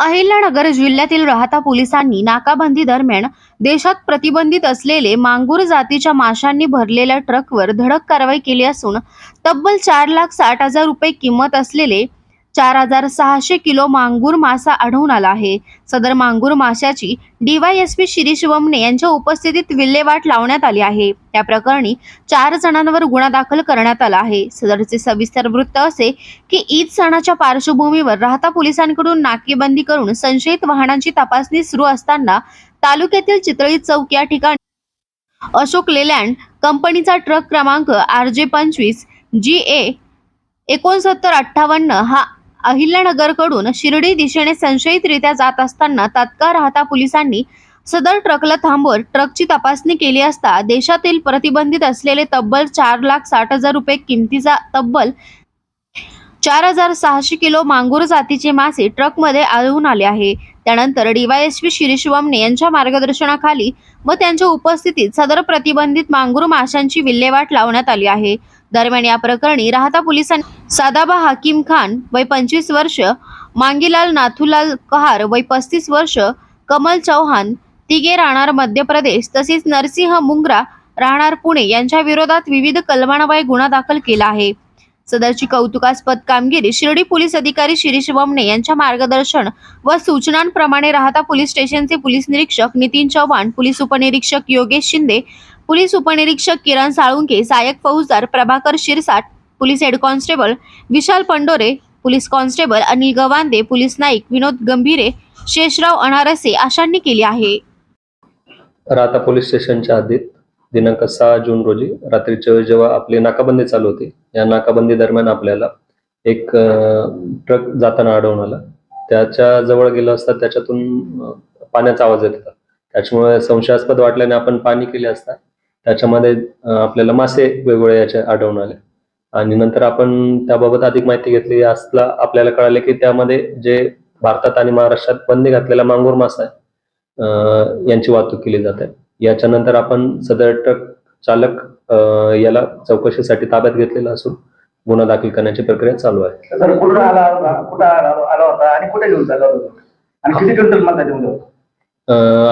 अहिल्यानगर जिल्ह्यातील राहता पोलिसांनी नाकाबंदी दरम्यान देशात प्रतिबंधित असलेले मांगूर जातीच्या माशांनी भरलेल्या ट्रकवर धडक कारवाई केली असून तब्बल चार लाख साठ हजार रुपये किंमत असलेले चार हजार सहाशे किलो मांगूर मासा आढळून आला आहे. सदर मांगूर माशाची डीवायएसपी शिरीष वमने यांच्या उपस्थितीत विल्हेवाट लावण्यात आली आहे. त्या प्रकरणी चार जणांवर गुन्हा दाखल करण्यात आला आहे. सदरचे सविस्तर वृत्त असे की ईद सणाच्या पार्श्वभूमीवर राहता पोलिसांकडून नाकेबंदी करून संशयित वाहनांची तपासणी सुरू असताना तालुक्यातील चितळी चौक या ठिकाणी अशोक लेलँड कंपनीचा ट्रक क्रमांक आर जे पंचवीस जी ए एकोणसत्तर अठ्ठावन्न हा अहिल्यानगरकडून शिर्डी दिशेने संशयितरित्या जात असताना तात्काळ राहता पोलिसांनी सदर ट्रकला थांबवत ट्रकची तपासणी केली असता देशातील प्रतिबंधित असलेले तब्बल चार लाख साठ हजार रुपये किमतीचा तब्बल चार हजार सहाशे किलो मांगूर जातीचे मासे ट्रकमध्ये आढळून आले आहे. त्यानंतर डीवायएसपी शिरीष वामने यांच्या मार्गदर्शनाखाली व त्यांच्या उपस्थितीत सदर प्रतिबंधित मांगूर माशांची विल्हेवाट लावण्यात आली आहे. दरम्यान या प्रकरणी राहता पोलिसांनी सादाबा हाकीम खान वय पंचवीस वर्ष मांगीलाल नाथूलाल कहार वय पस्तीस वर्ष कमल चौहान तिघे राहणार मध्य प्रदेश तसेच नरसिंह मुंगरा राहणार पुणे यांच्या विरोधात विविध कलमान्वये गुन्हा दाखल केला आहे. सदरची कौतुकास्पद कामगिरी शिर्डी पोलीस अधिकारी शिरीष वमने यांच्या मार्गदर्शन व सूचनांप्रमाणे राहता पोलीस स्टेशनचे पोलीस निरीक्षक नितीन चव्हाण पोलीस उपनिरीक्षक योगेश शिंदे पोलीस उपनिरीक्षक किरण साळुंके सहाय्यक फौजदार Prabhakar Shirsat police head constable Vishal Pandore police constable Anil Gavande police Naik Vinod Gambhire Sheshrao Anarse आशांनी केली आहे. राहता पोलीस स्टेशनच्या हद्दीत दिनांक सहा जून रोजी रात्रीच्या जेव्हा आपली नाकाबंदी चालू होती या नाकाबंदी दरम्यान आपल्याला एक ट्रक जाताना आढळून आला. त्याच्याजवळ गेलं असता त्याच्यातून पाण्याचा आवाज येत होता. त्याच्यामुळे संशयास्पद वाटल्याने आपण पाणी केले असता त्याच्यामध्ये अं, आपल्याला मासे वेगवेगळे याचे आढळून आले. आणि नंतर आपण त्याबाबत अधिक माहिती घेतली. असला आपल्याला कळाले की त्यामध्ये जे भारतात आणि महाराष्ट्रात बंदी घातलेला मांगूर मासा आहे यांची वाहतूक केली जाते. याच्यानंतर आपण सदर ट्रक चालक याला चौकशीसाठी ताब्यात घेतलेला असून गुन्हा दाखल करण्याची प्रक्रिया चालू आहे.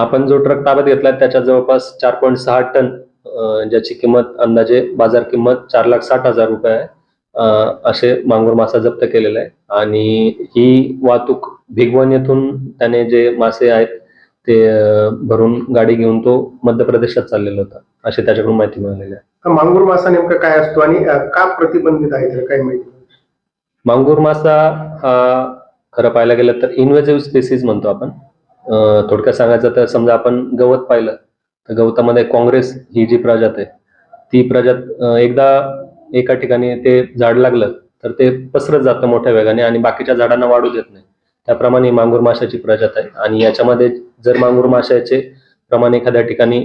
आपण जो ट्रक ताब्यात घेतला त्याच्या जवळपास चार पॉईंट सहा टन ज्याची किंमत अंदाजे बाजार किंमत चार लाख साठ हजार रुपये आहे. असे मांगूर मासा जप्त केलेला आहे. आणि ही वाहतूक भिगवण येथून त्याने जे मासे आहेत ते भरून गाडी घेऊन तो मध्य प्रदेशात चाललेला होता अशी त्याच्याकडून माहिती मिळालेली आहे. मांगूर मासा नेमका काय असतो आणि का प्रतिबंधित आहे काय माहिती मांगूर मासा हा खरं पाहायला गेलं तर इन्व्हेजिव्ह स्पेसिस म्हणतो आपण. थोडक्यात सांगायचं तर समजा आपण गवत पाहिलं तर गवतामध्ये काँग्रेस ही जी प्रजात आहे ती प्रजात एकदा एका ठिकाणी ते झाड लागलं तर ते पसरत जातं मोठ्या वेगाने आणि बाकीच्या झाडांना वाढू देत नाही. त्याप्रमाणे मांगूर माशाची प्रजात आहे आणि याच्यामध्ये जर मांगूर माशाचे प्रमाण एखाद्या ठिकाणी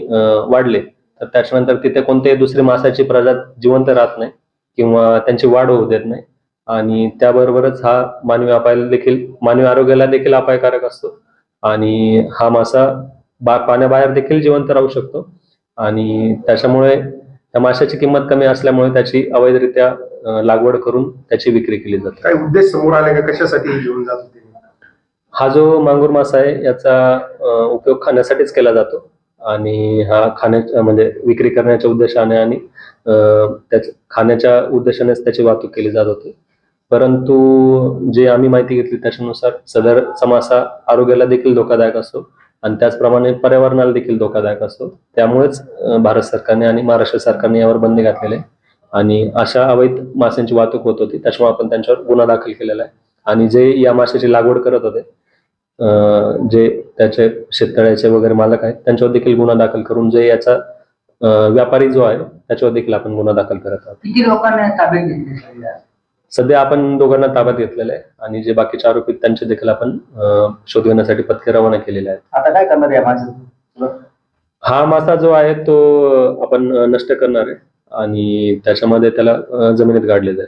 वाढले तर त्याच्यानंतर तिथे कोणत्याही दुसरी माशाची प्रजात जिवंत राहत नाही किंवा त्यांची वाढ होऊ देत नाही. आणि त्याबरोबरच हा मानवी अपायाला देखील मानवी आरोग्याला देखील अपायकारक असतो. आणि हा मासा बा पाण्याबाहेर देखील जिवंत राहू शकतो. आणि त्याच्यामुळे त्या माशाची किंमत कमी असल्यामुळे त्याची अवैधरित्या लागवड करून त्याची विक्री केली जाते. काय उद्देश समोर आले का? कशासाठी घेऊन जात होते? हा जो मांगूर मासा आहे याचा उपयोग खाण्यासाठीच केला जातो. आणि हा खाण्या म्हणजे विक्री करण्याच्या उद्देशाने आणि त्याच खाण्याच्या उद्देशानेच त्याची वाहतूक केली जात होती. परंतु जे आम्ही माहिती घेतली त्याच्यानुसार सदरचा मासा आरोग्याला देखील धोकादायक असतो. आणि त्याचप्रमाणे पर्यावरणाला देखील धोकादायक असतो. त्यामुळेच भारत सरकारने आणि महाराष्ट्र सरकारने यावर बंदी घातलेले आणि अशा अवैध माशांची वाहतूक होत होती. त्याच्यामुळे आपण त्यांच्यावर गुन्हा दाखल केलेला आहे. आणि जे या माशाची लागवड करत होते जे त्याचे शेततळ्याचे वगैरे मालक आहेत त्यांच्यावर देखील गुन्हा दाखल करून जे याचा व्यापारी जो आहे त्याच्यावर देखील आपण गुन्हा दाखल करत आहोत. किती लोकांना ताब्यात घेतले सध्या? आपण दोघांना ताब्यात घेतलेलं आहे आणि जे बाकीचे आरोपी आहेत, त्यांचे देखील आपण अं, शोध घेण्यासाठी पथके रवाना केलेले आहेत आता काय करणार या माझं हा मासा जो आहे तो आपण अं, नष्ट करणार आहे आणि त्याच्यामध्ये त्याला अं, जमिनीत गाडले जाईल